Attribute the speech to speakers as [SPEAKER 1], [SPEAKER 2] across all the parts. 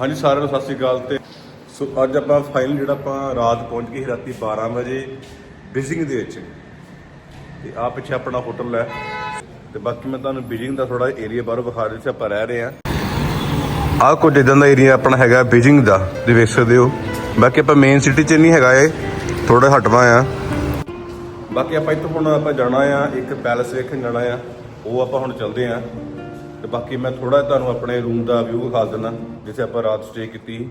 [SPEAKER 1] ਹਾਂਜੀ, ਸਾਰਿਆਂ ਨੂੰ ਸਤਿ ਸ਼੍ਰੀ ਅਕਾਲ ਤੇ ਸੋ ਅੱਜ ਆਪਾਂ ਫਾਈਨਲ ਜਿਹੜਾ ਆਪਾਂ ਰਾਤ ਪਹੁੰਚ ਗਏ ਸੀ ਰਾਤੀ 12 ਵਜੇ ਬਿਜਿੰਗ ਦੇ ਵਿੱਚ। ਤੇ ਆ ਪਿੱਛੇ ਆਪਣਾ ਹੋਟਲ ਹੈ। ਤੇ ਬਾਕੀ ਮੈਂ ਤੁਹਾਨੂੰ ਬਿਜਿੰਗ ਦਾ ਥੋੜਾ ਏਰੀਆ ਬਾਹਰੋਂ ਵਿਖਾ ਰਿਹਾ ਸੀ, ਆਪਾਂ ਰਹਿ ਰਹੇ ਆ ਆਹ ਕੁਝ ਇਦਾਂ ਦਾ ਏਰੀਆ ਆਪਣਾ ਹੈਗਾ ਬੀਜਿੰਗ ਦਾ, ਤੁਸੀਂ ਵੇਖ ਸਕਦੇ ਹੋ। ਬਾਕੀ ਆਪਾਂ ਮੇਨ ਸਿਟੀ 'ਚ ਨਹੀਂ ਹੈਗਾ ਇਹ ਥੋੜਾ ਹਟਵਾ ਆ ਬਾਕੀ ਆਪਾਂ ਇੱਥੋਂ ਹੁਣ ਆਪਾਂ ਜਾਣਾ ਆ, ਇੱਕ ਪੈਲਸ ਵੇਖਣ ਜਾਣਾ ਆ, ਉਹ ਆਪਾਂ ਹੁਣ ਚੱਲਦੇ ਆ ਤੇ ਬਾਕੀ ਮੈਂ ਥੋੜਾ ਤੁਹਾਨੂੰ ਆਪਣੇ ਰੂਮ ਦਾ ਵਿਊ ਵਿਖਾ ਦਿੰਦਾ, ਜਿੱਥੇ ਆਪਾਂ ਰਾਤ ਸਟੇ ਕੀਤੀ।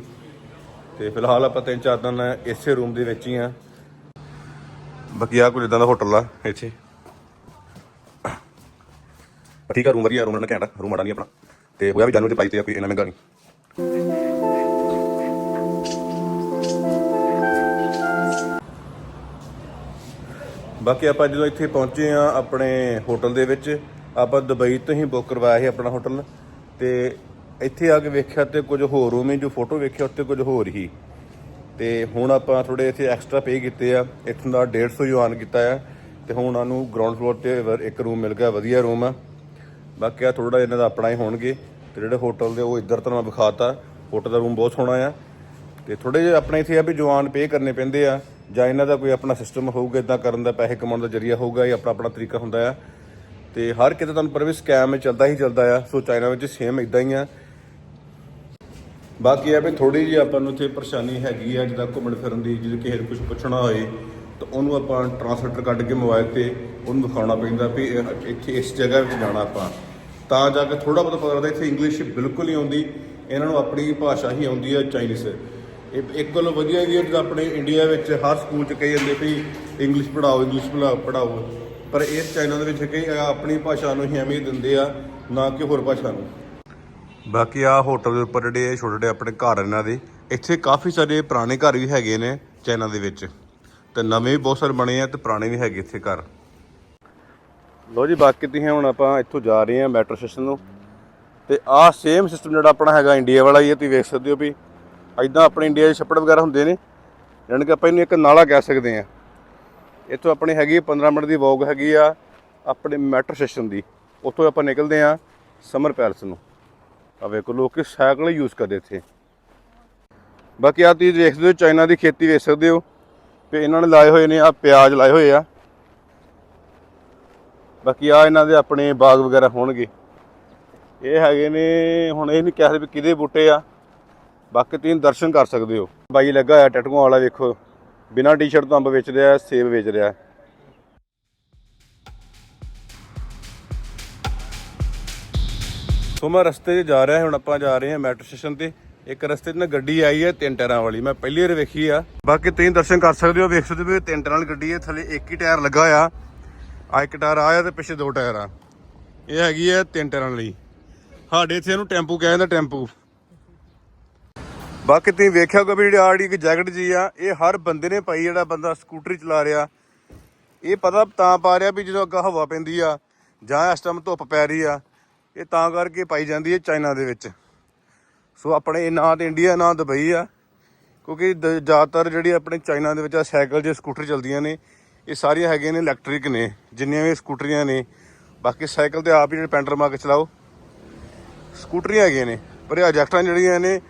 [SPEAKER 1] ਤੇ ਫਿਲਹਾਲ ਆਪਾਂ ਤਿੰਨ ਚਾਰ ਦਿਨ ਇਸੇ ਰੂਮ ਦੇ ਵਿੱਚ ਹੀ ਆ। ਬਾਕੀ ਆ ਕੁਝ ਇਦਾਂ ਦਾ ਹੋਟਲ ਆ, ਇੱਥੇ। ਠੀਕ ਆ ਰੂਮ ਵਧੀਆ ਰੂਮ ਨਾਲ ਘੈਂਟ ਰੂਮ ਆੜਾ ਨਹੀਂ ਆਪਣਾ। ਤੇ ਹੋਇਆ ਵੀ ਜਾਨਵਰ ਤੇ ਪਾਈ ਤੇ ਕੋਈ ਇਹਨਾਂ ਮਹਿੰਗਾ ਨਹੀਂ। ਬਾਕੀ ਆਪਾਂ ਜਦੋਂ ਇੱਥੇ ਪਹੁੰਚੇ ਆ ਆਪਣੇ ਹੋਟਲ ਦੇ ਵਿੱਚ ਆਪਾਂ ਦੁਬਈ ਤੋਂ ਹੀ ਬੁੱਕ ਕਰਵਾਇਆ ਸੀ ਆਪਣਾ ਹੋਟਲ ਤੇ ਇੱਥੇ ਆ ਕੇ ਵੇਖਿਆ ਤੇ ਕੁਝ ਹੋਰ ਰੂਮ ਹੀ ਜੋ ਫੋਟੋ ਵੇਖਿਆ ਉੱਤੇ ਕੁਝ ਹੋਰ ਹੀ ਤੇ ਹੁਣ ਆਪਾਂ ਥੋੜੇ ਇੱਥੇ ਐਕਸਟਰਾ ਪੇ ਕੀਤੇ ਆ। ਇੱਥੋਂ ਦਾ 150 ਯੂਆਨ ਕੀਤਾ ਆ। ਤੇ ਹੁਣ ਸਾਨੂੰ ਗਰਾਊਂਡ ਫਲੋਰ ਤੇ ਵ- ਇੱਕ ਰੂਮ ਮਿਲ ਗਿਆ, ਵਧੀਆ ਰੂਮ ਆ। ਬਾਕੀ ਆ ਥੋੜਾ ਇਹਨਾਂ ਦਾ ਆਪਣਾ ਹੀ ਹੋਣਗੇ। ਤੇ ਜਿਹੜੇ ਹੋਟਲ ਦੇ ਉਹ ਇੱਧਰ ਤੁਹਾਨੂੰ ਮੈਂ ਵਿਖਾਤਾ। ਹੋਟਲ ਦਾ ਰੂਮ ਬਹੁਤ ਸੋਹਣਾ ਆ। ਤੇ ਥੋੜੇ ਜਿਹਾ ਆਪਣੇ ਇੱਥੇ ਆ ਵੀ ਜਵਾਨ ਪੇ ਕਰਨੇ ਪੈਂਦੇ ਆ। ਜਾਂ ਇਹਨਾਂ ਦਾ ਕੋਈ ਆਪਣਾ ਸਿਸਟਮ ਹੋਊਗਾ ਇਦਾਂ ਕਰਨ ਦਾ ਪੈਸੇ ਕਮਾਉਣ ਦਾ ਜਰੀਆ ਹੋਊਗਾ ਇਹ ਆਪਣਾ ਆਪਣਾ ਤਰੀਕਾ ਹੁੰਦਾ ਆ। ਤੇ ਹਰ ਕਿਤੇ ਤੁਹਾਨੂੰ ਪਰ ਵੀ ਸਕੈਮ ਚੱਲਦਾ ਹੀ ਚੱਲਦਾ ਆ, ਸੋ ਚਾਈਨਾ ਵਿੱਚ ਸੇਮ ਇਦਾਂ ਹੀ ਆ। ਬਾਕੀ ਇਹ ਵੀ ਥੋੜੀ ਜਿਹੀ ਆਪਾਂ ਨੂੰ ਇੱਥੇ ਪਰੇਸ਼ਾਨੀ ਹੈਗੀ ਆ, ਜਿੱਦਾਂ ਘੁੰਮਣ ਫਿਰਨ ਦੀ, ਜੇ ਕਿਸੇ ਨੂੰ ਕੁਝ ਪੁੱਛਣਾ ਹੋਏ, ਤਾਂ ਉਹਨੂੰ ਆਪਾਂ ਟ੍ਰਾਂਸਲੇਟਰ ਕੱਢ ਕੇ ਮੋਬਾਈਲ ਤੇ ਉਹਨੂੰ ਦਿਖਾਉਣਾ ਪੈਂਦਾ ਵੀ ਇੱਥੇ ਇਸ ਜਗ੍ਹਾ ਵਿੱਚ ਜਾਣਾ ਆਪਾਂ। ਤਾਂ ਜਾ ਕੇ ਥੋੜਾ ਬਹੁਤ ਪਤਾ ਲੱਗਦਾ, ਇੱਥੇ ਇੰਗਲਿਸ਼ ਬਿਲਕੁਲ ਨਹੀਂ ਆਉਂਦੀ, ਇਹਨਾਂ ਨੂੰ ਆਪਣੀ ਭਾਸ਼ਾ ਹੀ ਆਉਂਦੀ ਹੈ ਚਾਈਨੀਜ਼ ਇਹ ਇੱਕ ਗੱਲ ਵਧੀਆ ਹੈਗੀ ਹੈ ਜਿੱਦਾਂ ਆਪਣੇ ਇੰਡੀਆ ਵਿੱਚ ਹਰ ਸਕੂਲ 'ਚ ਕਹੀ ਜਾਂਦੇ ਵੀ ਇੰਗਲਿਸ਼ ਪੜ੍ਹਾਓ ਇੰਗਲਿਸ਼ ਪੜ੍ਹਾਓ ਪਰ ਇਹ ਚਾਈਨਾ ਦੇ ਵਿੱਚ ਕਈ ਆਪਣੀ ਭਾਸ਼ਾ ਨੂੰ ਹੀ ਐਵੇਂ ਦਿੰਦੇ ਆ, ਨਾ ਕਿ ਹੋਰ ਭਾਸ਼ਾ ਨੂੰ। ਬਾਕੀ ਆ ਹੋਟਲ ਦੇ ਉੱਪਰ ਜਿਹੜੇ ਛੋਟੇ ਛੋਟੇ ਆਪਣੇ ਘਰ ਇਹਨਾਂ ਦੇ, ਇੱਥੇ ਕਾਫੀ ਸਾਰੇ ਪੁਰਾਣੇ ਘਰ ਵੀ ਹੈਗੇ ਨੇ ਚਾਈਨਾ ਦੇ ਵਿੱਚ। ਤੇ ਨਵੇਂ ਵੀ ਬਹੁਤ ਸਾਰੇ ਬਣੇ ਆ ਤੇ ਪੁਰਾਣੇ ਵੀ ਹੈਗੇ ਇੱਥੇ ਘਰ। ਲੋ ਜੀ, ਬਾਕੀ ਤੁਸੀਂ ਹੁਣ ਆਪਾਂ ਇੱਥੋਂ ਜਾ ਰਹੇ ਹਾਂ ਮੈਟਰੋ ਸਟੇਸ਼ਨ ਨੂੰ। ਤੇ ਆਹ ਸੇਮ ਸਿਸਟਮ ਜਿਹੜਾ ਆਪਣਾ ਹੈਗਾ ਇੰਡੀਆ ਵਾਲਾ ਹੀ ਹੈ ਤੁਸੀਂ ਵੇਖ ਸਕਦੇ ਹੋ ਵੀ। ਐਦਾਂ ਆਪਣੇ ਇੰਡੀਆ 'ਚ ਛੱਪੜ ਵਗੈਰਾ ਹੁੰਦੇ ਨੇ, ਜਾਣੀ ਕਿ ਆਪਾਂ ਇਹਨੂੰ ਇੱਕ ਨਾਲਾ ਕਹਿ ਸਕਦੇ ਆ ਇੱਥੋਂ ਆਪਣੀ ਹੈਗੀ 15 ਮਿੰਟ ਦੀ ਵੌਕ ਹੈਗੀ ਆ, ਆਪਣੇ ਮੈਟਰੋ ਸਟੇਸ਼ਨ ਦੀ। ਉੱਥੋਂ ਆਪਾਂ ਨਿਕਲਦੇ ਆ ਸਮਰ ਪੈਲਸ ਨੂੰ। ਆ ਵੇਖੋ, ਲੋਕ ਸਾਈਕਲ ਯੂਜ਼ ਕਰਦੇ ਇੱਥੇ। ਬਾਕੀ ਆ ਤੁਸੀਂ ਦੇਖ ਸਕਦੇ ਹੋ, ਚਾਈਨਾ ਦੀ ਖੇਤੀ ਵੇਖ ਸਕਦੇ ਹੋ। ਤੇ ਇਹਨਾਂ ਨੇ ਲਾਏ ਹੋਏ ਨੇ ਆ ਪਿਆਜ਼ ਲਾਏ ਹੋਏ ਆ। ਬਾਕੀ ਆ ਇਹਨਾਂ ਦੇ ਆਪਣੇ ਬਾਗ ਵਗੈਰਾ ਹੋਣਗੇ। ਇਹ ਹੈਗੇ ਨੇ, ਹੁਣ ਇਹ ਨਹੀਂ ਕਹਿ ਸਕਦੇ ਵੀ ਕਿਹਦੇ ਬੂਟੇ ਆ। ਬਾਕੀ ਤੁਸੀਂ ਦਰਸ਼ਨ ਕਰ ਸਕਦੇ ਹੋ। ਬਾਈ ਲੱਗਾ ਹੋਇਆ, ਟੈਟੂਆਂ ਵਾਲਾ ਵੇਖੋ। ਬਿਨਾਂ ਟੀ-ਸ਼ਰਟ ਤੋਂ ਅੰਬ ਵੇਚ ਰਿਹਾ ਸੇਬ ਵੇਚ ਰਿਹਾ। ਸੋ ਮੈਂ ਰਸਤੇ 'ਚ ਜਾ ਰਿਹਾ, ਹੁਣ ਆਪਾਂ ਜਾ ਰਹੇ ਹਾਂ ਮੈਟਰੋ ਸਟੇਸ਼ਨ ਤੇ। ਇੱਕ ਰਸਤੇ 'ਚ ਨਾ ਗੱਡੀ ਆਈ ਹੈ ਤਿੰਨ ਟਾਇਰਾਂ ਵਾਲੀ। ਮੈਂ ਪਹਿਲੀ ਵਾਰ ਵੇਖੀ ਆ। ਬਾਕੀ ਤੁਸੀਂ ਦਰਸ਼ਨ ਕਰ ਸਕਦੇ ਹੋ, ਵੇਖ ਸਕਦੇ ਹੋ ਤਿੰਨ ਟਾਇਰਾਂ ਵਾਲੀ ਗੱਡੀ ਹੈ। ਥੱਲੇ ਇੱਕ ਹੀ ਟਾਇਰ ਲੱਗਾ ਆ ਆ ਇੱਕ ਟਾਇਰ ਆਇਆ ਤੇ ਪਿੱਛੇ ਦੋ ਟਾਇਰ ਆ। ਇਹ ਹੈਗੀ ਹੈ ਤਿੰਨ ਟਾਇਰਾਂ ਲਈ ਸਾਡੇ ਇੱਥੇ ਇਹਨੂੰ ਟੈਂਪੂ ਕਹਿੰਦੇ ਟੈਂਪੂ। ਬਾਕੀ ਤੁਸੀਂ ਵੇਖਿਆ ਹੋਗਾ ਵੀ ਜਿਹੜੀ ਆੜੀ ਇੱਕ ਜੈਕਟ ਜੀ ਆ, ਇਹ ਹਰ ਬੰਦੇ ਨੇ ਪਾਈ, ਜਿਹੜਾ ਬੰਦਾ ਸਕੂਟਰੀ ਚਲਾ ਰਿਹਾ। ਇਹ ਪਤਾ ਤਾਂ ਪਾ ਰਿਹਾ ਵੀ ਜਦੋਂ ਅੱਗਾ ਹਵਾ ਪੈਂਦੀ ਆ ਜਾਂ ਇਸ ਟਾਈਮ ਧੁੱਪ ਪੈ ਰਹੀ ਆ, ਇਹ ਤਾਂ ਕਰਕੇ ਪਾਈ ਜਾਂਦੀ ਹੈ ਚਾਈਨਾ ਦੇ ਵਿੱਚ। ਸੋ ਆਪਣੇ ਨਾ ਤੇ ਇੰਡੀਆ ਨਾ ਦੁਬਈ ਆ, ਕਿਉਂਕਿ ਦ- ਜ਼ਿਆਦਾਤਰ ਜਿਹੜੀ ਆਪਣੇ ਚਾਈਨਾ ਦੇ ਵਿੱਚ ਆ ਸਾਈਕਲ ਜੇ ਸਕੂਟਰ ਚਲਦੀਆਂ ਨੇ, ਇਹ ਸਾਰੀਆਂ ਹੈਗੀਆਂ ਨੇ ਇਲੈਕਟ੍ਰਿਕ ਨੇ, ਜਿੰਨੀਆਂ ਵੀ ਸਕੂਟਰੀਆਂ ਨੇ। ਬਾਕੀ ਸਾਈਕਲ ਤੇ ਆਪ ਹੀ ਜਿਹੜੇ ਪੈਂਟਰ ਮਾਰ ਕੇ ਚਲਾਓ, ਸਕੂਟਰੀਆਂ ਹੈਗੀਆਂ ਨੇ, ਪਰ ਇਹ ਜੈਕਟਾਂ ਜਿਹੜੀਆਂ ਨੇ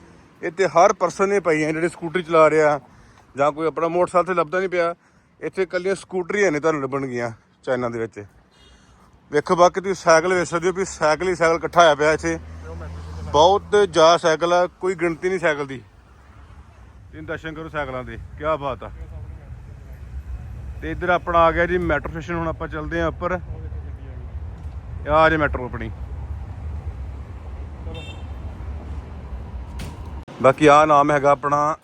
[SPEAKER 1] ਇੱਥੇ ਹਰ ਪਰਸਨ ਨੇ ਪਈਆਂ ਜਿਹੜੇ ਸਕੂਟਰੀ ਚਲਾ ਰਿਹਾ, ਜਾਂ ਕੋਈ ਆਪਣਾ ਮੋਟਰਸਾਈਕਲ ਤੇ ਲੱਭਦਾ ਨਹੀਂ ਪਿਆ, ਇੱਥੇ ਇਕੱਲੀਆਂ ਸਕੂਟਰੀਆਂ ਨੇ ਤੁਹਾਨੂੰ ਲੱਭਣਗੀਆਂ ਚਾਈਨਾ ਦੇ ਵਿੱਚ। ਵੇਖੋ ਬਾਕੀ ਤੁਸੀਂ ਸਾਈਕਲ ਵੇਖ ਸਕਦੇ ਹੋ ਵੀ ਸਾਈਕਲ ਹੀ ਸਾਈਕਲ ਇਕੱਠਾ ਹੋਇਆ ਪਿਆ ਇੱਥੇ। ਬਹੁਤ ਜ਼ਿਆਦਾ ਸਾਈਕਲ ਆ, ਕੋਈ ਗਿਣਤੀ ਨਹੀਂ ਸਾਈਕਲ ਦੀ। ਤੁਸੀਂ ਦਰਸ਼ਨ ਕਰੋ ਸਾਈਕਲਾਂ ਦੇ ਕੀ ਬਾਤ ਆ। ਤੇ ਇੱਧਰ ਆਪਣਾ ਆ ਗਿਆ ਜੀ ਮੈਟਰੋ ਸਟੇਸ਼ਨ ਹੁਣ ਆਪਾਂ ਚੱਲਦੇ ਆਂ ਉੱਪਰ। ਆ ਜੇ ਮੈਟਰੋ ਆਪਣੀ। ਬਾਕੀ ਆ ਨਾਮ ਹੈਗਾ ਆਪਣਾ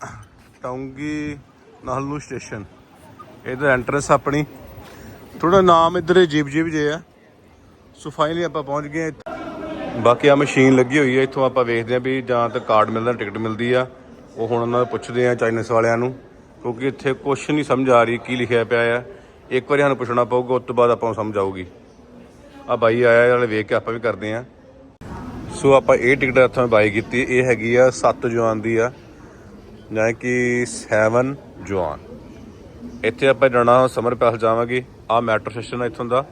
[SPEAKER 1] ਟੌਂਗੀ ਨਾਹਲੂ ਸਟੇਸ਼ਨ। ਇਹਦਾ ਐਂਟਰੈਂਸ ਆਪਣੀ। ਥੋੜਾ ਨਾਮ ਇੱਧਰ ਅਜੀਬ ਜੀਬ ਜੇ ਆ। ਸੋ ਫਾਈਨਲੀ ਆਪਾਂ ਪਹੁੰਚ ਗਏ ਬਾਕੀ ਆ ਮਸ਼ੀਨ ਲੱਗੀ ਹੋਈ ਹੈ ਇੱਥੋਂ ਆਪਾਂ ਵੇਖਦੇ ਆ ਵੀ ਜਾਂ ਤਾਂ ਕਾਰਡ ਮਿਲਦਾ ਟਿਕਟ ਮਿਲਦੀ ਆ। ਉਹ ਹੁਣ ਉਹਨਾਂ ਨੂੰ ਪੁੱਛਦੇ ਆ ਚਾਈਨੀਸ ਵਾਲਿਆਂ ਨੂੰ, ਕਿਉਂਕਿ ਇੱਥੇ ਕੁਝ ਨਹੀਂ ਸਮਝ ਆ ਰਹੀ ਕੀ ਲਿਖਿਆ ਪਿਆ ਆ। ਇੱਕ ਵਾਰੀ ਸਾਨੂੰ ਪੁੱਛਣਾ ਪਊਗਾ, ਉਸ ਤੋਂ ਬਾਅਦ ਆਪਾਂ ਨੂੰ ਸਮਝ ਆਊਗੀ। ਆ ਬਾਈ ਆਇਆ ਨਾਲੇ ਵੇਖ ਕੇ ਆਪਾਂ ਵੀ ਕਰਦੇ ਆ। ਸੋ ਆਪਾਂ ਇਹ ਟਿਕਟ ਇੱਥੋਂ ਬਾਈ ਕੀਤੀ। ਇਹ ਹੈਗੀ ਆ 7 ਜਵਾਨ ਦੀ ਆ ਜਾਨੀ ਕਿ 7 ਜਵਾਨ ਇੱਥੇ ਆਪਾਂ ਜਾਣਾ ਸਮਰ ਪੈਲਸ ਜਾਵਾਂਗੇ। ਆ ਮੈਟਰੋ ਸਟੇਸ਼ਨ ਆ ਇੱਥੋਂ ਦਾ।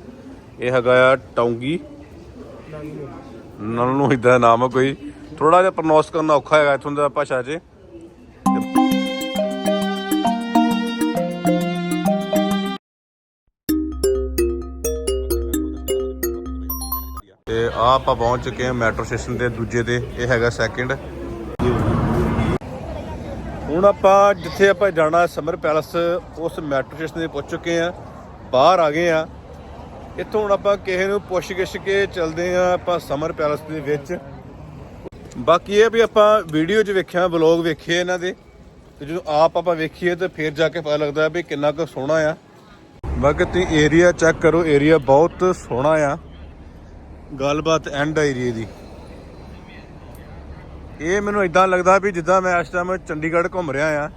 [SPEAKER 1] ਇਹ ਹੈਗਾ ਆ ਟੌਂਗੀ। ਨਲ ਨੂੰ ਇਦਾਂ ਨਾਮ ਕੋਈ। ਥੋੜਾ ਜਿਹਾ ਪ੍ਰੋਨਾਂਸ ਕਰਨਾ ਔਖਾ ਹੈਗਾ ਇਥੋਂ ਦਾ ਭਾਸ਼ਾ 'ਚ। ਆ ਆਪਾਂ ਪਹੁੰਚ ਚੁੱਕੇ ਹਾਂ ਮੈਟਰੋ ਸਟੇਸ਼ਨ ਦੇ ਦੂਜੇ ਤੇ, ਇਹ ਹੈਗਾ ਸੈਕਿੰਡ ਹੁਣ ਆਪਾਂ ਜਿੱਥੇ ਆਪਾਂ ਜਾਣਾ ਸਮਰ ਪੈਲਸ, ਉਸ ਮੈਟਰੋ ਸਟੇਸ਼ਨ ਤੇ ਪਹੁੰਚ ਚੁੱਕੇ ਆ ਬਾਹਰ ਆ ਗਏ ਆ ਇੱਥੋਂ ਹੁਣ ਆਪਾਂ ਕਿਸੇ ਨੂੰ ਪੁੱਛ ਗਿੱਛ ਕੇ ਚੱਲਦੇ ਆ ਆਪਾਂ ਸਮਰ ਪੈਲਸ ਦੇ ਵਿੱਚ। ਬਾਕੀ ਇਹ ਵੀ ਆਪਾਂ ਵੀਡੀਓ 'ਚ ਵੇਖਿਆ, ਵਲੌਗ ਵੇਖੇ ਇਹਨਾਂ ਦੇ। ਤੇ ਜਦੋਂ ਆਪ ਆਪਾਂ ਵੇਖੀਏ ਤੇ ਫਿਰ ਜਾ ਕੇ ਪਤਾ ਲੱਗਦਾ ਵੀ ਕਿੰਨਾ ਕੁ ਸੋਹਣਾ ਆ। ਬਾਕੀ ਤੁਸੀਂ ਏਰੀਆ ਚੈੱਕ ਕਰੋ ਏਰੀਆ ਬਹੁਤ ਸੋਹਣਾ ਆ। ਗੱਲਬਾਤ ਐਂਡ ਏਰੀਏ ਦੀ। ਇਹ ਮੈਨੂੰ ਇਦਾਂ ਲੱਗਦਾ ਵੀ ਜਿੱਦਾਂ ਮੈਂ ਇਸ ਟਾਈਮ ਚੰਡੀਗੜ੍ਹ ਘੁੰਮ ਰਿਹਾ ਆ,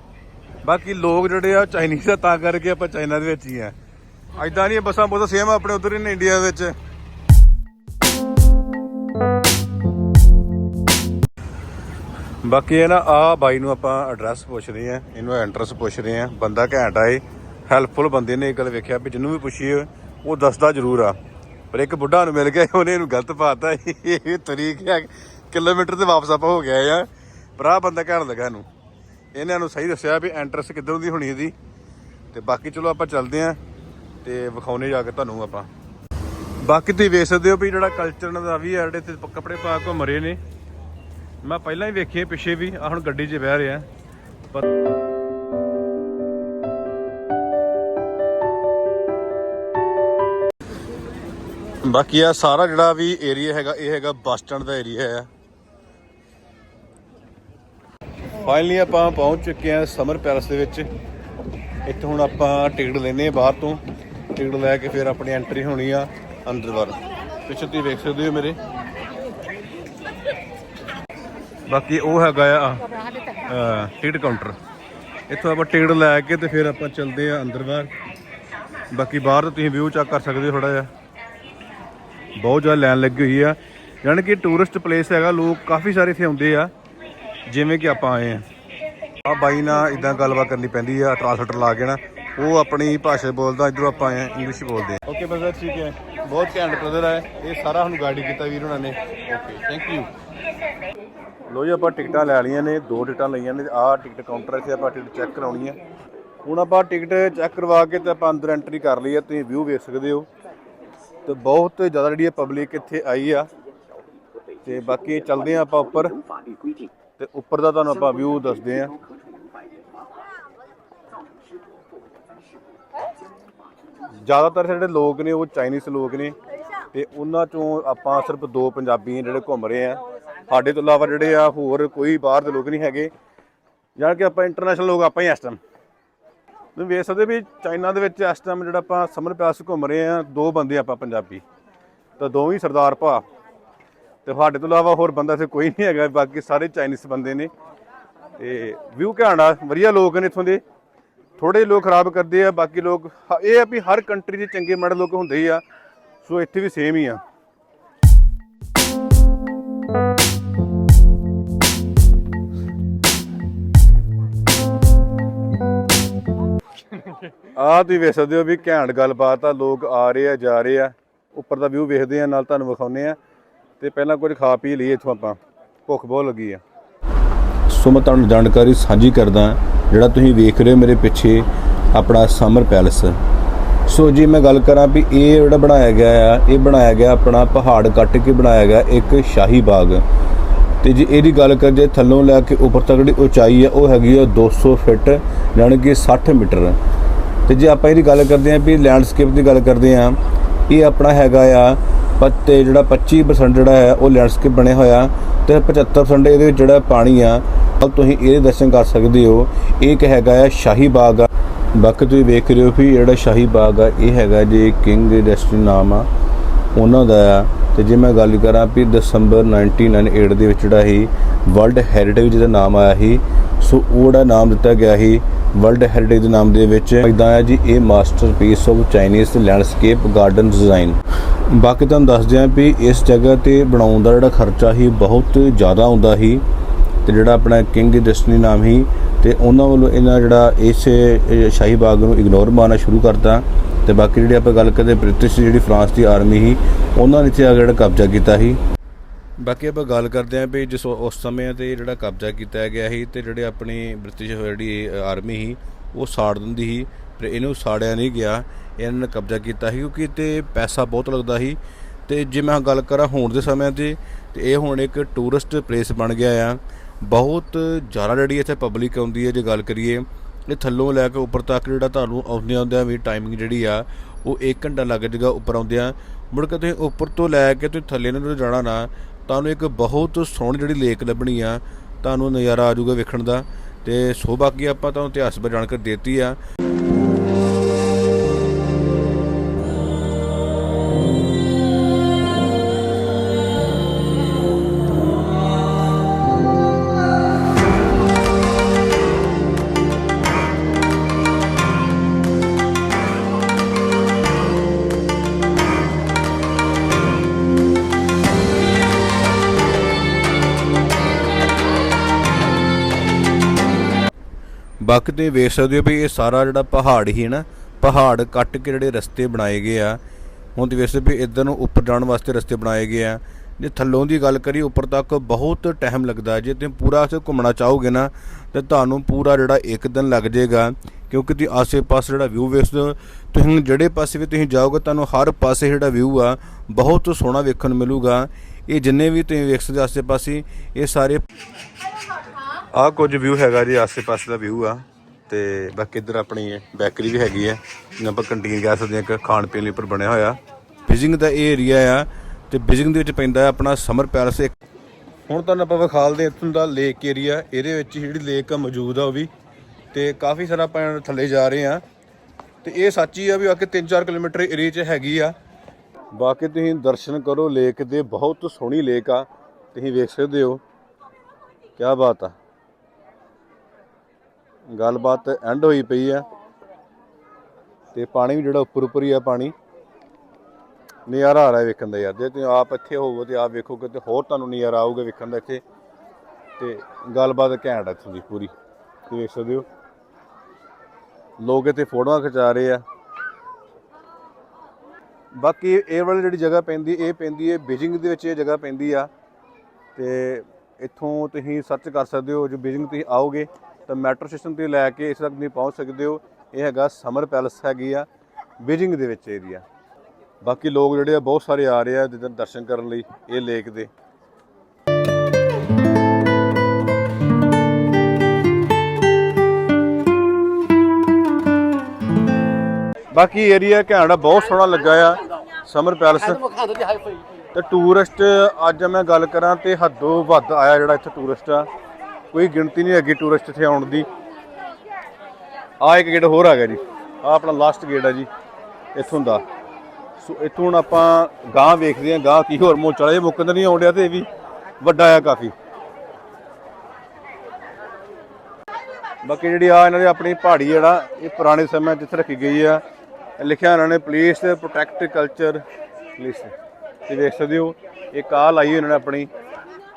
[SPEAKER 1] ਬਾਕੀ ਲੋਕ ਜਿਹੜੇ ਆ ਚਾਈਨੀਜ਼ ਆ, ਤਾਂ ਕਰਕੇ ਆਪਾਂ ਚਾਈਨਾ ਦੇ ਵਿੱਚ ਹੀ ਆ। ਇਦਾਂ ਨਹੀਂ ਬੱਸਾਂ ਬਹੁਤ ਸੇਮ ਆਪਣੇ ਉਧਰ ਹੀ ਨੇ ਇੰਡੀਆ ਵਿੱਚ। ਬਾਕੀ ਇਹ ਨਾ, ਆ ਬਾਈ ਨੂੰ ਆਪਾਂ ਐਡਰੈਸ ਪੁੱਛ ਰਹੇ ਆ, ਇਹਨੂੰ ਐਡਰੈਸ ਪੁੱਛ ਰਹੇ ਆ। ਬੰਦਾ ਘੈਂਟ ਆਏ ਹੈਲਪਫੁਲ ਬੰਦੇ ਨੇ ਇਹ ਗੱਲ ਵੇਖਿਆ ਵੀ ਜਿਹਨੂੰ ਵੀ ਪੁੱਛੀਏ, ਉਹ ਦੱਸਦਾ ਜ਼ਰੂਰ ਆ। ਪਰ ਇੱਕ ਬੁੱਢਾ ਨੂੰ ਮਿਲ ਗਿਆ, ਉਹਨੇ ਇਹਨੂੰ ਗਲਤ ਪਾਤਾ। ਇਹ ਤਰੀਕ ਹੈ ਕਿਲੋਮੀਟਰ ਤੇ ਵਾਪਸ ਆਪਾਂ ਹੋ ਗਿਆ ਆ। ਪਰ ਆਹ ਬੰਦਾ ਘੈਂਟ ਲੱਗਾ ਇਹਨੂੰ। ਇਹਨਾਂ ਨੂੰ ਸਹੀ ਦੱਸਿਆ ਵੀ ਐਂਟਰਸ ਕਿੱਧਰੋਂ ਦੀ ਹੋਣੀ ਇਹਦੀ। ਤੇ ਬਾਕੀ ਚਲੋ ਆਪਾਂ ਚੱਲਦੇ ਆਂ ਤੇ ਵਿਖਾਉਣੇ ਜਾ ਕੇ ਤੁਹਾਨੂੰ ਆਪਾਂ। ਬਾਕੀ ਤੁਸੀਂ ਵੇਖ ਸਕਦੇ ਹੋ ਵੀ ਜਿਹੜਾ ਕਲਚਰ ਦਾ ਵੀ ਆ, ਜਿਹੜੇ ਤੇ ਕੱਪੜੇ ਪਾ ਕੇ ਮਰੇ ਨੇ। ਮੈਂ ਪਹਿਲਾਂ ਹੀ ਵੇਖੇ ਪਿੱਛੇ ਵੀ ਆ ਹੁਣ ਗੱਡੀ 'ਚ ਬਹਿ ਰਿਹਾ। ਪਰ ਬਾਕੀ ਆ ਸਾਰਾ ਜਿਹੜਾ ਵੀ ਏਰੀਆ ਹੈਗਾ, ਇਹ ਹੈਗਾ ਬੱਸ ਸਟੈਂਡ ਦਾ ਏਰੀਆ ਹੈ। ਫਾਈਨਲੀ ਆਪਾਂ ਪਹੁੰਚ ਚੁੱਕੇ ਹਾਂ ਸਮਰ ਪੈਲਸ ਦੇ ਵਿੱਚ। ਇੱਥੇ ਹੁਣ ਆਪਾਂ ਟਿਕਟ ਲੈਨੇ ਆ ਬਾਹਰ ਤੋਂ। ਟਿਕਟ ਲੈ ਕੇ ਫਿਰ ਆਪਣੀ ਐਂਟਰੀ ਹੋਣੀ ਆ ਅੰਦਰ ਵੱਲ। ਪਿੱਛੇ ਤੁਸੀਂ ਵੇਖ ਸਕਦੇ ਹੋ ਮੇਰੇ। ਬਾਕੀ ਉਹ ਹੈਗਾ ਆ ਟਿਕਟ ਕਾਊਂਟਰ ਇੱਥੋਂ ਆਪਾਂ ਟਿਕਟ ਲੈ ਕੇ ਤੇ ਫਿਰ ਆਪਾਂ ਚੱਲਦੇ ਆ ਅੰਦਰ ਬਾਹਰ। ਬਾਕੀ ਬਾਹਰ ਤੋਂ ਤੁਸੀਂ ਵਿਊ ਚੈੱਕ ਕਰ ਸਕਦੇ ਹੋ ਥੋੜਾ ਜਿਹਾ। ਬਹੁਤ ਜ਼ਿਆਦਾ ਲਾਈਨ ਲੱਗੀ ਹੋਈ ਆ। ਯਾਨੀ ਕਿ ਟੂਰਿਸਟ ਪਲੇਸ ਹੈਗਾ ਲੋਕ ਕਾਫੀ ਸਾਰੇ ਇੱਥੇ ਆਉਂਦੇ ਆ ਜਿਵੇਂ ਕਿ ਆਪਾਂ ਆਏ ਆ। ਆ ਬਾਈ ਨਾਲ ਇਦਾਂ ਗੱਲਬਾਤ ਕਰਨੀ ਪੈਂਦੀ ਆ ਟ੍ਰਾਂਸਲੇਟਰ ਲਾ ਕੇ ਨਾ। ਉਹ ਆਪਣੀ ਭਾਸ਼ਾ ਬੋਲਦਾ ਇਧਰੋਂ ਆਪਾਂ ਆਏ ਇੰਗਲਿਸ਼ ਬੋਲਦੇ ਆ। ਓਕੇ ਬਜ਼ਰ ਠੀਕ ਹੈ। ਬਹੁਤ ਘੈਂਟ ਬ੍ਰਦਰ ਹੈ ਇਹ। ਸਾਰਾ ਸਾਨੂੰ ਗਾਈਡ ਕੀਤਾ ਵੀਰ ਉਹਨਾਂ ਨੇ। ਓਕੇ ਥੈਂਕ ਯੂ ਲੋ ਜੀ ਆਪਾਂ ਟਿਕਟਾਂ ਲੈ ਲਈਆਂ ਨੇ ਦੋ ਟਿਕਟਾਂ ਲਈਆਂ ਨੇ। ਆਹ ਟਿਕਟ ਕਾਊਂਟਰ ਇੱਥੇ ਆਪਾਂ ਟਿਕਟ ਚੈੱਕ ਕਰਾਉਣੀ ਆ। ਹੁਣ ਆਪਾਂ ਟਿਕਟ ਚੈੱਕ ਕਰਵਾ ਕੇ ਤੇ ਆਪਾਂ ਅੰਦਰ ਐਂਟਰੀ ਕਰ ਲਈ ਆ ਤੁਸੀਂ ਵਿਊ ਵੇਖ ਸਕਦੇ ਹੋ। ਤੇ ਬਹੁਤ ਜ਼ਿਆਦਾ ਜਿਹੜੀ ਪਬਲਿਕ ਇੱਥੇ ਆਈ ਆ। ਤੇ ਬਾਕੀ ਚੱਲਦੇ ਆ ਆਪਾਂ ਉੱਪਰ। ਤੇ ਉੱਪਰ ਦਾ ਤੁਹਾਨੂੰ ਆਪਾਂ ਵਿਊ ਦੱਸਦੇ ਆ। ਜ਼ਿਆਦਾਤਰ ਜਿਹੜੇ ਲੋਕ ਨੇ, ਉਹ ਚਾਈਨੀਜ਼ ਲੋਕ ਨੇ। ਤੇ ਉਹਨਾਂ ਚੋਂ ਆਪਾਂ ਸਿਰਫ ਦੋ ਪੰਜਾਬੀ ਜਿਹੜੇ ਘੁੰਮ ਰਹੇ ਆ। ਸਾਡੇ ਤੋਂ ਇਲਾਵਾ ਜਿਹੜੇ ਆ ਹੋਰ ਕੋਈ ਬਾਹਰ ਦੇ ਲੋਕ ਨਹੀਂ ਹੈਗੇ। ਜਾਣ ਕਿ ਆਪਾਂ ਇੰਟਰਨੈਸ਼ਨਲ ਲੋਕ, ਆਪਾਂ ਹੀ ਇਸ ਟਾਈਮ ਤੁਸੀਂ ਵੇਖ ਸਕਦੇ ਵੀ ਚਾਈਨਾ ਦੇ ਵਿੱਚ ਇਸ ਟਾਈਮ ਜਿਹੜਾ ਆਪਾਂ ਸਮਰ ਪੈਲਸ ਘੁੰਮ ਰਹੇ ਆ ਦੋ ਬੰਦੇ ਆਪਾਂ ਪੰਜਾਬੀ, ਤਾਂ ਦੋਵੇਂ ਸਰਦਾਰ ਭਾ। ਤੇ ਸਾਡੇ ਤੋਂ ਇਲਾਵਾ ਹੋਰ ਬੰਦਾ ਇੱਥੇ ਕੋਈ ਨਹੀਂ ਹੈਗਾ, ਬਾਕੀ ਸਾਰੇ ਚਾਈਨੀਜ਼ ਬੰਦੇ ਨੇ। ਤੇ ਵਿਊ ਘਾਣਾ ਵਧੀਆ ਲੋਕ ਨੇ ਇੱਥੋਂ ਦੇ। ਥੋੜੇ ਲੋਕ ਖਰਾਬ ਕਰਦੇ ਆ, ਬਾਕੀ ਲੋਕ ਹ- ਇਹ ਆ ਵੀ ਹਰ ਕੰਟਰੀ ਦੇ ਚੰਗੇ ਮਾੜੇ ਲੋਕ ਹੁੰਦੇ ਹੀ ਆ। ਸੋ ਇੱਥੇ ਵੀ ਸੇਮ ਹੀ ਆ। ਆਹ ਤੁਸੀਂ ਵੇਖ ਸਕਦੇ ਹੋ ਵੀ ਘੈਂਟ ਗੱਲਬਾਤ ਆ, ਲੋਕ ਆ ਰਹੇ ਆ, ਜਾ ਰਹੇ ਆ। ਉੱਪਰ ਦਾ ਵਿਊ ਵੇਖਦੇ ਆ, ਨਾਲ ਤੁਹਾਨੂੰ ਵਿਖਾਉਨੇ ਆ। ਤੇ ਪਹਿਲਾਂ ਕੁਝ ਖਾ ਪੀ ਲਈਏ ਇੱਥੋਂ ਆਪਾਂ। ਭੁੱਖ ਬਹੁਤ ਲੱਗੀ ਆ। ਸੋ ਮੈਂ ਤੁਹਾਨੂੰ ਜਾਣਕਾਰੀ ਸਾਂਝੀ ਕਰਦਾ ਜਿਹੜਾ ਤੁਸੀਂ ਵੇਖ ਰਹੇ ਹੋ ਮੇਰੇ ਪਿੱਛੇ ਆਪਣਾ ਸਮਰ ਪੈਲਸ। ਸੋ ਜੀ ਮੈਂ ਗੱਲ ਕਰਾਂ ਵੀ ਇਹ ਜਿਹੜਾ ਬਣਾਇਆ ਗਿਆ ਆ, ਇਹ ਬਣਾਇਆ ਗਿਆ ਆਪਣਾ ਪਹਾੜ ਕੱਟ ਕੇ ਬਣਾਇਆ ਗਿਆ ਇੱਕ ਸ਼ਾਹੀ ਬਾਗ। ਤੇ ਜੇ ਇਹਦੀ ਗੱਲ ਕਰ ਜੇ ਥੱਲੋਂ ਲੈ ਕੇ ਉੱਪਰ ਤੱਕ ਜਿਹੜੀ ਉਚਾਈ ਆ, ਉਹ ਹੈਗੀ ਆ 200 ਫਿਟ ਯਾਨੀ ਕਿ 60 ਮੀਟਰ। ਤੇ ਜੇ ਆਪਾਂ ਇਹਦੀ ਗੱਲ ਕਰਦੇ ਆਂ ਵੀ ਲੈਂਡਸਕੇਪ ਦੀ ਗੱਲ ਕਰਦੇ ਆਂ ਇਹ ਆਪਣਾ ਹੈਗਾ ਆ, ਪੱਤੇ ਜਿਹੜਾ 25% ਜਿਹੜਾ ਹੈ, ਉਹ ਲੈਂਡਸਕੇਪ ਬਣਿਆ ਹੋਇਆ ਤੇ 75% ਇਹਦੇ ਵਿੱਚ ਜਿਹੜਾ ਪਾਣੀ ਆ, ਉਹ ਤੁਸੀਂ ਇਹਦੇ ਦਰਸ਼ਨ ਕਰ ਸਕਦੇ ਹੋ। ਇਹ ਇੱਕ ਹੈਗਾ ਆ ਸ਼ਾਹੀ ਬਾਗ ਆ। ਬਾਕੀ ਤੁਸੀਂ ਵੇਖ ਰਹੇ ਹੋ ਵੀ ਜਿਹੜਾ ਸ਼ਾਹੀ ਬਾਗ ਆ, ਇਹ ਹੈਗਾ ਜੀ ਕਿੰਗ ਡੈਸਟਿਨ ਨਾਮ ਆ, ਉਹਨਾਂ ਦਾ ਆ। ਤੇ ਜੇ ਮੈਂ ਗੱਲ ਕਰਾਂ ਵੀ ਦਸੰਬਰ 1998 ਦੇ ਵਿੱਚ ਜਿਹੜਾ ਹੀ ਵਰਲਡ ਹੈਰੀਟੇਜ ਦਾ ਨਾਮ ਆਇਆ ਸੀ ਸੋ ਉਹ ਜਿਹੜਾ ਨਾਮ ਦਿੱਤਾ ਗਿਆ ਸੀ ਵਰਲਡ ਹੈਰੀਟੇਜ ਨਾਮ ਦੇ ਵਿੱਚ, ਇਦਾਂ ਆ ਜੀ, ਇਹ masterpiece of Chinese landscape garden design ਬਾਕੀ ਤੁਹਾਨੂੰ ਦੱਸ ਦਿਆਂ ਵੀ ਇਸ ਜਗ੍ਹਾ ਤੇ ਬਣਾਉਣ ਦਾ ਜਿਹੜਾ ਖਰਚਾ ਸੀ, ਬਹੁਤ ਜ਼ਿਆਦਾ ਆਉਂਦਾ ਸੀ। ਤੇ ਜਿਹੜਾ ਆਪਣਾ ਕਿੰਗ ਦੀ ਡੈਸਟਨੀ ਨਾਮ ਹੀ ਤੇ ਉਹਨਾਂ ਵੱਲੋਂ ਇਹਨਾਂ ਜਿਹੜਾ ਇਸ ਸ਼ਾਹੀ ਬਾਗ ਨੂੰ ਇਗਨੋਰ ਮਾਰਨਾ ਸ਼ੁਰੂ ਕਰਤਾ। ਤੇ ਬਾਕੀ ਜਿਹੜੀ ਆਪਾਂ ਗੱਲ ਕਰਦੇ ਬ੍ਰਿਟਿਸ਼ ਜਿਹੜੀ ਫਰਾਂਸ ਦੀ ਆਰਮੀ ਸੀ, ਉਹਨਾਂ ਨੇ ਇੱਥੇ ਆ ਕੇ ਜਿਹੜਾ ਕਬਜ਼ਾ ਕੀਤਾ ਸੀ। ਬਾਕੀ ਆਪਾਂ ਗੱਲ ਕਰਦੇ ਆਂ ਵੀ ਜਿਸ ਉਸ ਸਮੇਂ ਤੇ ਜਿਹੜਾ ਕਬਜ਼ਾ ਕੀਤਾ ਗਿਆ ਸੀ ਤੇ ਜਿਹੜੇ ਆਪਣੀ ਬ੍ਰਿਟਿਸ਼ ਜਿਹੜੀ ਆਰਮੀ ਸੀ, ਉਹ ਸਾੜ ਦਿੰਦੀ ਸੀ ਪਰ ਇਹਨੂੰ ਸਾੜਿਆ ਨਹੀਂ ਗਿਆ। ਇਹਨਾਂ ਨੇ ਕਬਜ਼ਾ ਕੀਤਾ ਸੀ ਕਿਉਂਕਿ ਤੇ ਪੈਸਾ ਬਹੁਤ ਲੱਗਦਾ ਸੀ। ਤੇ ਜੇ ਮੈਂ ਗੱਲ ਕਰਾਂ ਹੁਣ ਦੇ ਸਮੇਂ ਤੇ ਤੇ ਇਹ ਹੁਣ ਇੱਕ ਟੂਰਿਸਟ ਪਲੇਸ ਬਣ ਗਿਆ ਆ। ਬਹੁਤ ਜ਼ਿਆਦਾ ਜਿਹੜੀ ਇੱਥੇ ਪਬਲਿਕ ਆਉਂਦੀ ਹੈ ਜੇ ਗੱਲ ਕਰੀਏ, ਇਹ ਥੱਲੋਂ ਲੈ ਕੇ ਉੱਪਰ ਤੱਕ ਜਿਹੜਾ ਤੁਹਾਨੂੰ ਆਉਂਦਿਆਂ ਆਉਂਦਿਆਂ ਵੀ ਟਾਈਮਿੰਗ ਜਿਹੜੀ ਆ, ਉਹ 1 ਘੰਟਾ ਲੱਗ ਜਾਏਗਾ ਉੱਪਰ ਆਉਂਦਿਆਂ। ਮੁੜ ਕੇ ਤੁਸੀਂ ਉੱਪਰ ਤੋਂ ਲੈ ਕੇ ਤੁਸੀਂ ਥੱਲੇ ਨੂੰ ਜਦੋਂ ਜਾਣਾ ਨਾ ਤੁਹਾਨੂੰ ਇੱਕ ਬਹੁਤ ਸੋਹਣੀ ਜਿਹੜੀ ਲੇਕ ਲੱਭਣੀ ਆ, ਤੁਹਾਨੂੰ ਨਜ਼ਾਰਾ ਆ ਜਾਊਗਾ ਵੇਖਣ ਦਾ ਤੇ ਸੋ ਬਾਕੀ ਆਪਾਂ ਤੁਹਾਨੂੰ ਇਤਿਹਾਸ ਬਾਰੇ ਜਾਣਕਾਰੀ ਦਿੱਤੀ ਆ। ਬਾਕੀ ਤੁਸੀਂ ਵੇਖ ਸਕਦੇ ਹੋ ਵੀ ਇਹ ਸਾਰਾ ਜਿਹੜਾ ਪਹਾੜ ਹੀ ਹੈ ਨਾ, ਪਹਾੜ ਕੱਟ ਕੇ ਜਿਹੜੇ ਰਸਤੇ ਬਣਾਏ ਗਏ ਆ। ਹੁਣ ਤੁਸੀਂ ਵੇਖ ਸਕਦੇ ਵੀ ਇੱਧਰ ਨੂੰ ਉੱਪਰ ਜਾਣ ਵਾਸਤੇ ਰਸਤੇ ਬਣਾਏ ਗਏ ਆ। ਜੇ ਥੱਲੋਂ ਦੀ ਗੱਲ ਕਰੀ ਉੱਪਰ ਤੱਕ ਬਹੁਤ ਟਾਈਮ ਲੱਗਦਾ ਜੇ ਤੁਸੀਂ ਪੂਰਾ ਉੱਥੇ ਘੁੰਮਣਾ ਚਾਹੋਗੇ ਨਾ, ਤੇ ਤੁਹਾਨੂੰ ਪੂਰਾ ਜਿਹੜਾ ਇੱਕ ਦਿਨ ਲੱਗ ਜਾਏਗਾ। ਕਿਉਂਕਿ ਤੁਸੀਂ ਆਸੇ-ਪਾਸੇ ਜਿਹੜਾ ਵਿਊ ਵੇਖ ਸਕਦੇ ਹੋ, ਤੁਸੀਂ ਜਿਹੜੇ ਪਾਸੇ ਵੀ ਤੁਸੀਂ ਜਾਓਗੇ, ਤੁਹਾਨੂੰ ਹਰ ਪਾਸੇ ਜਿਹੜਾ ਵਿਊ ਆ, ਬਹੁਤ ਸੋਹਣਾ ਵੇਖਣ ਨੂੰ ਮਿਲੂਗਾ। ਇਹ ਜਿੰਨੇ ਵੀ ਤੁਸੀਂ ਵੇਖ ਸਕਦੇ ਹੋ ਆਸੇ-ਪਾਸੇ, ਇਹ ਸਾਰੇ ਆਹ ਕੁਝ ਵਿਊ ਹੈਗਾ ਜੀ, ਆਸੇ-ਪਾਸੇ ਦਾ ਵਿਊ ਆ। ਤੇ ਬਾਕੀ ਇੱਧਰ ਆਪਣੀ ਬੇਕਰੀ ਵੀ ਹੈਗੀ ਹੈ ਜਿਹਨੂੰ ਆਪਾਂ ਕੰਟੀਨ ਕਹਿ ਸਕਦੇ ਹਾਂ ਇੱਕ ਖਾਣ ਪੀਣ ਲਈ ਉੱਪਰ ਬਣਿਆ ਹੋਇਆ। ਬਿਜਿੰਗ ਦਾ ਇਹ ਏਰੀਆ ਆ, ਤੇ ਬਿਜਿੰਗ ਦੇ ਵਿੱਚ ਪੈਂਦਾ ਆਪਣਾ ਸਮਰ ਪੈਲਸ ਇੱਕ। ਹੁਣ ਤੁਹਾਨੂੰ ਆਪਾਂ ਵਿਖਾਲਦੇ ਇੱਥੋਂ ਦਾ ਲੇਕ ਏਰੀਆ ਇਹਦੇ ਵਿੱਚ ਜਿਹੜੀ ਲੇਕ ਆ ਮੌਜੂਦ ਆ ਉਹ ਵੀ। ਤੇ ਕਾਫੀ ਸਾਰਾ ਆਪਾਂ ਥੱਲੇ ਜਾ ਰਹੇ ਆ। ਤੇ ਇਹ ਸੱਚੀ ਆ ਵੀ ਆ ਕੇ 3-4 ਕਿਲੋਮੀਟਰ ਏਰੀਆ 'ਚ ਹੈਗੀ ਆ। ਬਾਕੀ ਤੁਸੀਂ ਦਰਸ਼ਨ ਕਰੋ ਲੇਕ ਦੇ ਬਹੁਤ ਸੋਹਣੀ ਲੇਕ ਆ। ਤੁਸੀਂ ਵੇਖ ਸਕਦੇ ਹੋ। ਕੀ ਬਾਤ ਆ। ਗੱਲਬਾਤ ਐਂਡ ਹੋਈ ਪਈ ਆ ਤੇ ਪਾਣੀ ਵੀ ਜਿਹੜਾ ਉੱਪਰ ਉੱਪਰ ਹੀ ਆ ਪਾਣੀ। ਨਜ਼ਾਰਾ ਆ ਰਿਹਾ ਵੇਖਣ ਦਾ ਯਾਰ। ਜੇ ਤੁਸੀਂ ਆਪ ਇੱਥੇ ਹੋਵੋ ਤੇ ਆਪ ਵੇਖੋਗੇ ਤੇ ਹੋਰ ਤੁਹਾਨੂੰ ਨਜ਼ਾਰਾ ਆਊਗਾ ਵੇਖਣ ਦਾ ਇੱਥੇ। ਤੇ ਗੱਲਬਾਤ ਘੈਂਟ ਆ ਇੱਥੋਂ ਦੀ ਪੂਰੀ। ਤੁਸੀਂ ਵੇਖ ਸਕਦੇ ਹੋ। ਲੋਕ ਇੱਥੇ ਫੋਟੋਆਂ ਖਿਚਾ ਰਹੇ ਆ। ਬਾਕੀ ਇਹ ਵਾਲੀ ਜਿਹੜੀ ਜਗ੍ਹਾ ਪੈਂਦੀ, ਇਹ ਪੈਂਦੀ ਹੈ ਬੀਜਿੰਗ ਦੇ ਵਿੱਚ ਇਹ ਜਗ੍ਹਾ ਪੈਂਦੀ ਆ। ਤੇ ਇੱਥੋਂ ਤੁਸੀਂ ਸਰਚ ਕਰ ਸਕਦੇ ਹੋ, ਜੋ ਬੀਜਿੰਗ ਤੁਸੀਂ ਆਓਗੇ। ਤਾਂ ਮੈਟਰੋ ਸਟੇਸ਼ਨ ਤੇ ਲੈ ਕੇ ਇਸ ਤੱਕ ਨਹੀਂ ਪਹੁੰਚ ਸਕਦੇ ਹੋ। ਇਹ ਹੈਗਾ ਸਮਰ ਪੈਲਸ ਹੈਗੀ ਆ ਬੀਜਿੰਗ ਦੇ ਵਿੱਚ ਏਰੀਆ। ਬਾਕੀ ਲੋਕ ਜਿਹੜੇ ਆ ਬਹੁਤ ਸਾਰੇ ਆ ਰਹੇ ਆ ਜਿੱਦਾਂ ਦਰਸ਼ਨ ਕਰਨ ਲਈ ਇਹ ਲੇਕ ਦੇ। ਬਾਕੀ ਏਰੀਆ ਘੈਂਟ ਬਹੁਤ ਸੋਹਣਾ ਲੱਗਾ ਆ ਸਮਰ ਪੈਲਸ। ਤੇ ਟੂਰਿਸਟ ਅੱਜ ਮੈਂ ਗੱਲ ਕਰਾਂ ਤੇ ਹੱਦੋਂ ਵੱਧ ਆਇਆ ਜਿਹੜਾ ਇੱਥੇ ਟੂਰਿਸਟ ਆ। ਕੋਈ ਗਿਣਤੀ ਨਹੀਂ ਹੈਗੀ ਟੂਰਿਸਟ ਇੱਥੇ ਆਉਣ ਦੀ। ਆ ਇੱਕ ਗੇਟ ਹੋਰ ਆ ਗਿਆ ਜੀ। ਆ ਆਪਣਾ ਲਾਸਟ ਗੇਟ ਆ ਜੀ, ਇੱਥੋਂ ਦਾ। ਸੋ ਇੱਥੋਂ ਹੁਣ ਆਪਾਂ ਗਾਂ ਵੇਖਦੇ ਹਾਂ ਗਾਂ ਕੀ ਹੋਰ ਮੋਚਾ ਇਹ ਮੁੱਕਦਾ ਨਹੀਂ ਆਉਂਦਿਆ ਤੇ ਇਹ ਵੀ ਵੱਡਾ ਆ ਕਾਫੀ। ਬਾਕੀ ਜਿਹੜੀ ਆ ਇਹਨਾਂ ਦੀ ਆਪਣੀ ਪਹਾੜੀ ਜਿਹੜਾ, ਇਹ ਪੁਰਾਣੇ ਸਮੇਂ 'ਚ ਜਿੱਥੇ ਰੱਖੀ ਗਈ ਆ। ਲਿਖਿਆ ਇਹਨਾਂ ਨੇ ਪਲੀਸ ਪ੍ਰੋਟੈਕਟ ਕਲਚਰ ਪਲੀਸ ਤੇ ਦੇਖ ਸਕਦੇ ਹੋ ਇਹ ਆ ਲਾਈ ਇਹਨਾਂ ਨੇ ਆਪਣੀ।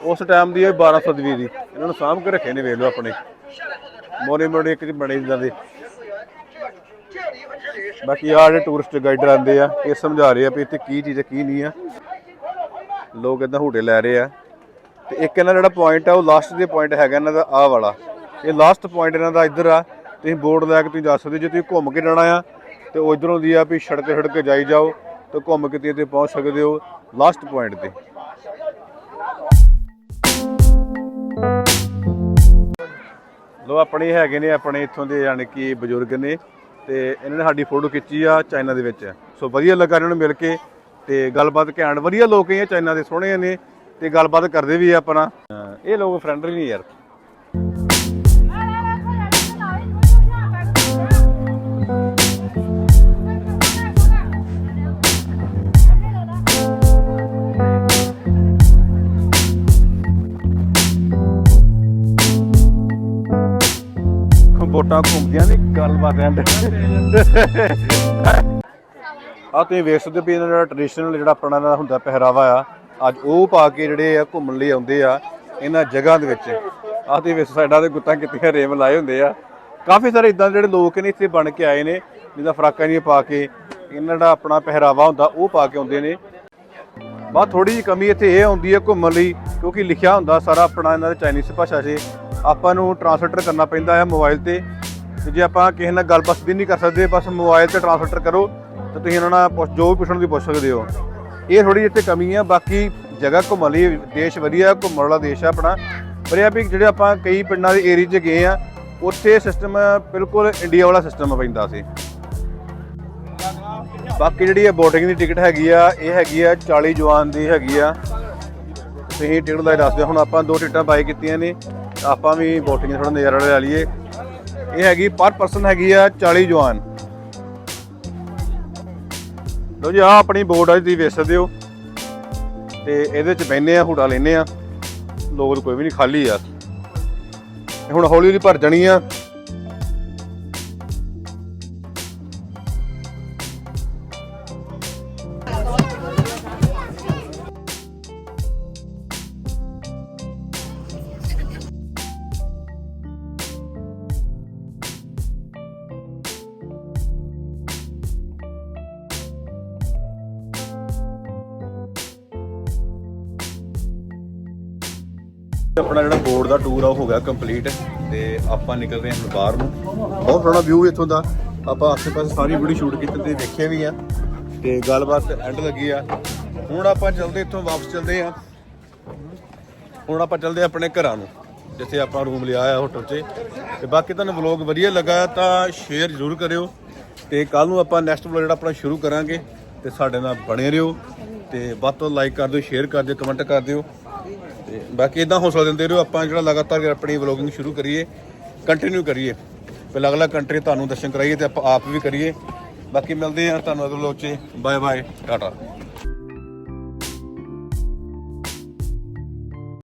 [SPEAKER 1] ਉਸ ਟਾਈਮ ਦੀ ਇਹ 1200 ਦੀ। ਇਹਨਾਂ ਨੂੰ ਸਾਂਭ ਕੇ ਰੱਖੇ ਨੇ, ਵੇਖ ਲਓ ਆਪਣੇ। ਮੋਰੇ ਮੋਰੇ ਇੱਕ ਚ ਬਣੇ ਇਦਾਂ ਦੇ। ਬਾਕੀ ਆ ਜਿਹੜੇ ਟੂਰਿਸਟ ਗਾਈਡਰ ਆਉਂਦੇ ਆ, ਇਹ ਸਮਝਾ ਰਹੇ ਆ ਵੀ ਇੱਥੇ ਕੀ ਚੀਜ਼ ਹੈ ਕੀ ਨਹੀਂ ਆ। ਲੋਕ ਇਦਾਂ ਹੂਟੇ ਲੈ ਰਹੇ ਆ। ਤੇ ਇੱਕ ਇਹਨਾਂ ਦਾ ਜਿਹੜਾ ਪੁਆਇੰਟ ਆ, ਉਹ ਲਾਸਟ ਦੇ ਪੁਆਇੰਟ ਹੈਗਾ ਇਹਨਾਂ ਦਾ ਆ ਵਾਲਾ। ਇਹ ਲਾਸਟ ਪੁਆਇੰਟ ਇਹਨਾਂ ਦਾ ਇੱਧਰ ਆ। ਤੁਸੀਂ ਬੋਰਡ ਲੈ ਕੇ ਤੁਸੀਂ ਜਾ ਸਕਦੇ ਹੋ। ਜੇ ਤੁਸੀਂ ਘੁੰਮ ਕੇ ਜਾਣਾ ਆ, ਤੇ ਉਹ ਇਧਰੋਂ ਦੀ ਆ ਵੀ ਸੜਕ ਸੜਕ ਜਾਈ ਜਾਓ, ਤੇ ਘੁੰਮ ਕੇ ਤੇ ਪਹੁੰਚ ਸਕਦੇ ਹੋ ਲਾਸਟ ਪੁਆਇੰਟ ਤੇ। ਲੋ, ਆਪਣੇ ਹੈਗੇ ਨੇ, ਆਪਣੇ ਇੱਥੋਂ ਦੇ ਯਾਨੀ ਕਿ ਬਜ਼ੁਰਗ ਨੇ ਤੇ ਇਹਨਾਂ ਨੇ ਸਾਡੀ ਫੋਟੋ ਖਿੱਚੀ ਆ ਚਾਈਨਾ ਦੇ ਵਿੱਚ। ਸੋ ਵਧੀਆ ਲੱਗਾ ਇਹਨਾਂ ਨੂੰ ਮਿਲ ਕੇ ਤੇ ਗੱਲਬਾਤ ਘੈਂਟ। ਵਧੀਆ ਲੋਕ ਹੀ ਆ, ਚਾਈਨਾ ਦੇ ਸੋਹਣੇ ਨੇ ਤੇ ਗੱਲਬਾਤ ਕਰਦੇ ਵੀ ਆ ਆਪਣਾ। ਇਹ ਲੋਕ ਫਰੈਂਡਲੀ ਨਹੀਂ ਯਾਰ। ਵੋਟਾਂ ਘੁੰਮਦੀਆਂ ਨੇ ਗੱਲਬਾਤ ਐਂਡ ਆ ਤੁਸੀਂ ਵੇਖ ਸਕਦੇ ਵੀ ਇਹਨਾਂ ਦਾ ਟ੍ਰੈਡੀਸ਼ਨਲ ਜਿਹੜਾ ਆਪਣਾ ਦਾ ਹੁੰਦਾ ਪਹਿਰਾਵਾ ਆ, ਅੱਜ ਉਹ ਪਾ ਕੇ ਜਿਹੜੇ ਆ ਘੁੰਮਣ ਲਈ ਆਉਂਦੇ ਆ ਇਹਨਾਂ ਜਗ੍ਹਾ ਦੇ ਵਿੱਚ। ਆ ਤੁਸੀਂ ਵੇਖ ਸਾਈਡਾਂ ਦੇ ਗੁੱਤਾਂ ਕਿੱਤੀਆਂ, ਰੇਮ ਲਾਏ ਹੁੰਦੇ ਆ। ਕਾਫੀ ਸਾਰੇ ਇਦਾਂ ਜਿਹੜੇ ਲੋਕ ਨੇ ਇੱਥੇ ਬਣ ਕੇ ਆਏ ਨੇ, ਜਿੱਦਾਂ ਫਰਾਕਾਂ ਨਹੀਂ ਪਾ ਕੇ ਇਹਨਾਂ ਦਾ ਆਪਣਾ ਪਹਿਰਾਵਾ ਹੁੰਦਾ, ਉਹ ਪਾ ਕੇ ਆਉਂਦੇ ਨੇ।
[SPEAKER 2] ਬਸ ਥੋੜੀ ਜਿਹੀ ਕਮੀ ਇੱਥੇ ਇਹ ਆਉਂਦੀ ਹੈ ਘੁੰਮਣ ਲਈ, ਕਿਉਂਕਿ ਲਿਖਿਆ ਹੁੰਦਾ ਸਾਰਾ ਆਪਣਾ ਇਹਨਾਂ ਦੇ ਚਾਈਨੀਜ਼ ਭਾਸ਼ਾ 'ਚ। ਆਪਾਂ ਨੂੰ ਟਰਾਂਸਲੇਟਰ ਕਰਨਾ ਪੈਂਦਾ ਹੈ ਮੋਬਾਈਲ ਤੇ। ਤੇ ਜੇ ਆਪਾਂ ਕਿਸੇ ਨਾਲ ਗੱਲਬਾਤ ਵੀ ਨਹੀਂ ਕਰ ਸਕਦੇ, ਬਸ ਮੋਬਾਈਲ ਤੇ ਟਰਾਂਸਲੇਟਰ ਕਰੋ, ਤੇ ਤੁਸੀਂ ਇਹਨਾਂ ਨਾਲ ਪੁੱਛ, ਜੋ ਵੀ ਪੁੱਛਣ ਦੀ ਪੁੱਛ ਸਕਦੇ ਹੋ। ਇਹ ਥੋੜੀ ਇੱਥੇ ਕਮੀ ਆ, ਬਾਕੀ ਜਗ੍ਹਾ ਘੁੰਮਣ ਲਈ ਦੇਸ਼ ਵਧੀਆ, ਘੁੰਮਣ ਵਾਲਾ ਦੇਸ਼ ਆ ਆਪਣਾ। ਪਰ ਇਹ ਆ ਵੀ ਜਿਹੜੇ ਆਪਾਂ ਕਈ ਪਿੰਡਾਂ ਦੇ ਏਰੀਆ 'ਚ ਗਏ ਆ, ਉੱਥੇ ਸਿਸਟਮ ਬਿਲਕੁਲ ਇੰਡੀਆ ਵਾਲਾ ਸਿਸਟਮ ਪੈਂਦਾ ਸੀ। ਬਾਕੀ ਜਿਹੜੀ ਇਹ ਬੋਟਿੰਗ ਦੀ ਟਿਕਟ ਹੈਗੀ ਆ, ਇਹ ਹੈਗੀ ਆ 40 ਜਵਾਨ ਦੀ ਹੈਗੀ ਆ। ਤੁਸੀਂ ਟਿਕਟ ਦਾ ਹੀ ਦੱਸਦੇ ਹੁਣ ਆਪਾਂ ਦੋ ਟਿਕਟਾਂ ਬਾਈ ਕੀਤੀਆਂ ਨੇ, ਆਪਾਂ ਵੀ ਬੋਟਿੰਗ ਦਾ ਥੋੜਾ ਨਜ਼ਾਰਾ ਲੈ ਲਈਏ। ਇਹ ਹੈਗੀ, ਪਰ ਪਰਸਨ ਹੈਗੀ ਆ 40 ਜਵਾਨ। ਲੋ ਜੀ ਆ ਆਪਣੀ ਬੋਰਡ ਆ ਤੁਸੀਂ ਵੇਖ ਸਕਦੇ ਹੋ। ਤੇ ਇਹਦੇ ਚ ਬੈਨੇ ਆ, ਹੁੜਾ ਲੈਨੇ ਆ। ਲੋਕ ਕੋਈ ਵੀ ਨਹੀਂ, ਖਾਲੀ ਆ। ਹੁਣ ਹੌਲੀ ਹੌਲੀ ਭਰ ਜਾਣੀ ਆ। ਆਪਣਾ ਜਿਹੜਾ ਬੋਰਡ ਦਾ ਟੂਰ ਆ, ਉਹ ਹੋ ਗਿਆ ਕੰਪਲੀਟ ਤੇ ਆਪਾਂ ਨਿਕਲ ਰਹੇ ਹਾਂ ਹੁਣ ਬਾਹਰ ਨੂੰ। ਬਹੁਤ ਸੋਹਣਾ ਵਿਊ ਇੱਥੋਂ ਦਾ। ਆਪਾਂ ਆਸੇ-ਪਾਸੇ ਸਾਰੀ ਵੀਡੀਓ ਸ਼ੂਟ ਕੀਤੀ ਤੇ ਦੇਖਿਆ ਵੀ ਆ ਤੇ ਗੱਲਬਾਤ ਐਂਡ ਲੱਗੀ ਆ। ਹੁਣ ਆਪਾਂ ਚੱਲਦੇ ਇੱਥੋਂ ਵਾਪਸ ਚੱਲਦੇ ਆ ਹੁਣ ਆਪਾਂ ਚੱਲਦੇ ਆ ਆਪਣੇ ਘਰਾਂ ਨੂੰ, ਜਿੱਥੇ ਆਪਾਂ ਰੂਮ ਲਿਆ ਆ ਹੋਟਲ 'ਚ। ਤੇ ਬਾਕੀ ਤੁਹਾਨੂੰ ਵਲੌਗ ਵਧੀਆ ਲੱਗਾ ਤਾਂ ਸ਼ੇਅਰ ਜ਼ਰੂਰ ਕਰਿਓ ਤੇ ਕੱਲ ਨੂੰ ਆਪਾਂ ਨੈਕਸਟ ਵਲੌਗ ਜਿਹੜਾ ਆਪਣਾ ਸ਼ੁਰੂ ਕਰਾਂਗੇ ਤੇ ਸਾਡੇ ਨਾਲ ਬਣੇ ਰਹੋ ਤੇ ਵੱਧ ਤੋਂ ਲਾਈਕ ਕਰ ਦਿਓ ਸ਼ੇਅਰ ਕਰ ਦਿਓ ਕਮੈਂਟ ਕਰ ਦਿਓ। ਤੇ ਬਾਕੀ ਇਦਾਂ ਹੌਸਲਾ ਦਿੰਦੇ ਰਹੋ, ਆਪਾਂ ਜਿਹੜਾ ਲਗਾਤਾਰ ਆਪਣੀ ਵਲੋਗਿੰਗ ਸ਼ੁਰੂ ਕਰੀਏ ਕੰਟੀਨਿਊ ਕਰੀਏ। ਪਹਿਲਾਂ ਅਗਲਾ ਕੰਟਰੀ ਤੁਹਾਨੂੰ ਦਰਸ਼ਨ ਕਰਾਈਏ ਤੇ ਆਪਾਂ ਆਪ ਵੀ ਕਰੀਏ। ਬਾਕੀ ਮਿਲਦੇ ਆ ਤੁਹਾਨੂੰ ਅਗਲੇ ਲੋਚੇ ਬਾਏ ਬਾਏ ਟਾਟਾ